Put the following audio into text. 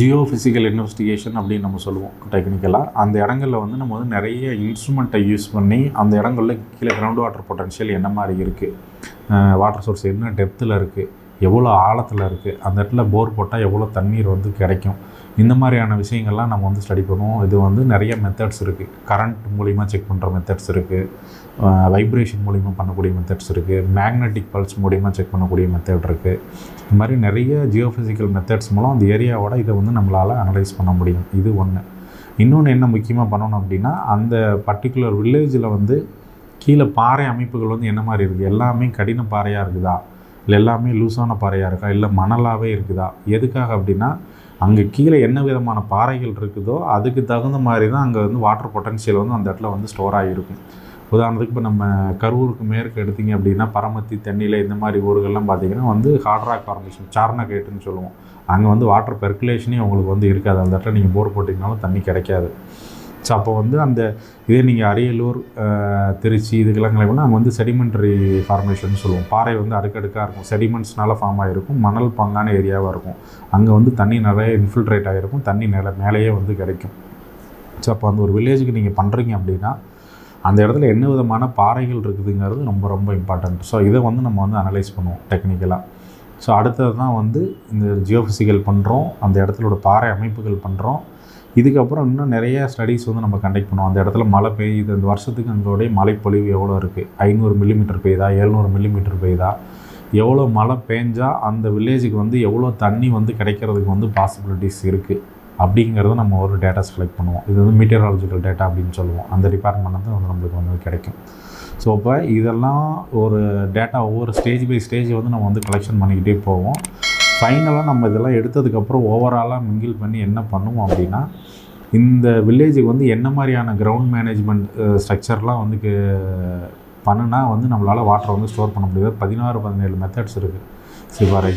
Jio physical investigation அப்படின்னு நம்ம சொல்லுவோம் டெக்னிக்கலாக அந்த இடங்களில் வந்து நம்ம வந்து நிறைய இன்ஸ்ட்ருமெண்ட்டை யூஸ் பண்ணி அந்த இடங்களில் கீழே கிரவுண்ட் வாட்டர் பொட்டன்ஷியல் என்ன மாதிரி இருக்குது வாட்டர் சோர்ஸ் என்ன டெப்த்தில் இருக்குது எவ்வளோ ஆழத்தில் இருக்குது அந்த இடத்துல போர் போட்டால் எவ்வளோ தண்ணீர் வந்து கிடைக்கும்? இந்த மாதிரியான விஷயங்கள்லாம் நம்ம வந்து ஸ்டடி பண்ணுவோம். இது வந்து நிறைய மெத்தட்ஸ் இருக்குது கரண்ட் மூலிமா செக் பண்ணுற மெத்தட்ஸ் இருக்குது வைப்ரேஷன் மூலிமா பண்ணக்கூடிய மெத்தட்ஸ் இருக்குது மேக்னெட்டிக் பல்ஸ் மூலிமா செக் பண்ணக்கூடிய மெத்தட் இருக்குது இந்த மாதிரி நிறைய ஜியோஃபிசிக்கல் மெத்தட்ஸ் மூலம் அந்த ஏரியாவோட இதை வந்து நம்மளால் அனலைஸ் பண்ண முடியும். இது ஒன்று இன்னொன்று என்ன முக்கியமாக பண்ணணும் அப்படின்னா அந்த பர்டிகுலர் வில்லேஜில் வந்து கீழே பாறை அமைப்புகள் வந்து என்ன மாதிரி இருக்குது எல்லாமே கடின பாறையாக இருக்குதா? இல்லை எல்லாமே லூஸான பாறையாக இருக்கா? இல்லை மணலாகவே இருக்குதா? எதுக்காக அப்படின்னா அங்கே கீழே என்ன விதமான பாறைகள் இருக்குதோ அதுக்கு தகுந்த மாதிரி தான் அங்கே வந்து வாட்டர் பொட்டன்ஷியல் வந்து அந்த இடத்துல வந்து ஸ்டோர் ஆகிருக்கும் உதாரணத்துக்கு இப்போ நம்ம கரூருக்கு மேற்கு எடுத்திங்க அப்படின்னா பரமத்தி தென்னிலை இந்த மாதிரி ஊர்கள்லாம் பார்த்தீங்கன்னா வந்து ஹார்ட்ராக் ஃபார்மேஷன் சார்னகேட்டுன்னு சொல்லுவோம். அங்கே வந்து வாட்டர் பெர்குலேஷனே உங்களுக்கு வந்து இருக்காது. அந்த இடத்துல நீங்கள் போர் போட்டிங்கனாலும் தண்ணி கிடைக்காது. ஸோ அப்போ வந்து அந்த இதே நீங்கள் அரியலூர் திருச்சி இதுக்கெல்லாம் கிளம்பினா அங்கே வந்து செடிமெண்ட்ரி ஃபார்மேஷன் சொல்லுவோம். பாறை வந்து அடுக்கடுக்காக இருக்கும். செடிமெண்ட்ஸ்னால ஃபார்ம் ஆகிருக்கும் மணல் பங்கான ஏரியாவாக இருக்கும். அங்கே வந்து தண்ணி நிறைய இன்ஃபில்ட்ரேட் ஆகிருக்கும் தண்ணி நில மேலேயே வந்து கிடைக்கும். ஸோ அப்போ அந்த ஒரு வில்லேஜுக்கு நீங்கள் பண்ணுறீங்க அப்படின்னா அந்த இடத்துல என்ன விதமான பாறைகள் இருக்குதுங்கிறது ரொம்ப ரொம்ப இம்பார்ட்டண்ட் ஸோ இதை வந்து நம்ம வந்து அனலைஸ் பண்ணுவோம் டெக்னிக்கலாக ஸோ அடுத்தது தான் வந்து இந்த ஜியோஃபிசிக்கல் பண்ணுறோம் அந்த இடத்துலோட பாறை அமைப்புகள் பண்ணுறோம் இதுக்கப்புறம் இன்னும் நிறைய ஸ்டடீஸ் வந்து நம்ம கண்டக்ட் பண்ணுவோம். அந்த இடத்துல மழை பெய்யுது. இந்த வருஷத்துக்கு அங்களுடைய மழைப்பொழிவு எவ்வளோ இருக்குது ஐநூறு மில்லிமீட்டர் பெய்யுதா? எழுநூறு மில்லிமீட்டர் பெய்யுதா? எவ்வளோ மழை பெஞ்சால் அந்த வில்லேஜுக்கு வந்து எவ்வளோ தண்ணி வந்து கிடைக்கிறதுக்கு வந்து பாசிபிலிட்டிஸ் இருக்குது அப்படிங்கிறத நம்ம ஒரு டேட்டாஸ் கலெக்ட் பண்ணுவோம். இது வந்து மீட்டியராலஜிக்கல் டேட்டா அப்படின்னு சொல்லுவோம். அந்த டிபார்ட்மெண்ட் வந்து வந்து நம்மளுக்கு வந்து கிடைக்கும். ஸோ இப்போ இதெல்லாம் ஒரு டேட்டா ஒவ்வொரு ஸ்டேஜ் பை ஸ்டேஜ் வந்து நம்ம வந்து கலெக்ஷன் பண்ணிக்கிட்டே போவோம். ஃபைனலாக நம்ம இதெல்லாம் எடுத்ததுக்கப்புறம் ஓவராலாக மிங்கிள் பண்ணி என்ன பண்ணுவோம் அப்படின்னா இந்த வில்லேஜுக்கு வந்து என்ன மாதிரியான கிரவுண்ட் மேனேஜ்மெண்ட் ஸ்ட்ரக்சர்லாம் வந்து பண்ணுனா வந்து நம்மளால் வாட்டரை வந்து ஸ்டோர் பண்ண முடியாது. பதினாறு பதினேழு மெத்தட்ஸ் இருக்குது சிவாரேஜ்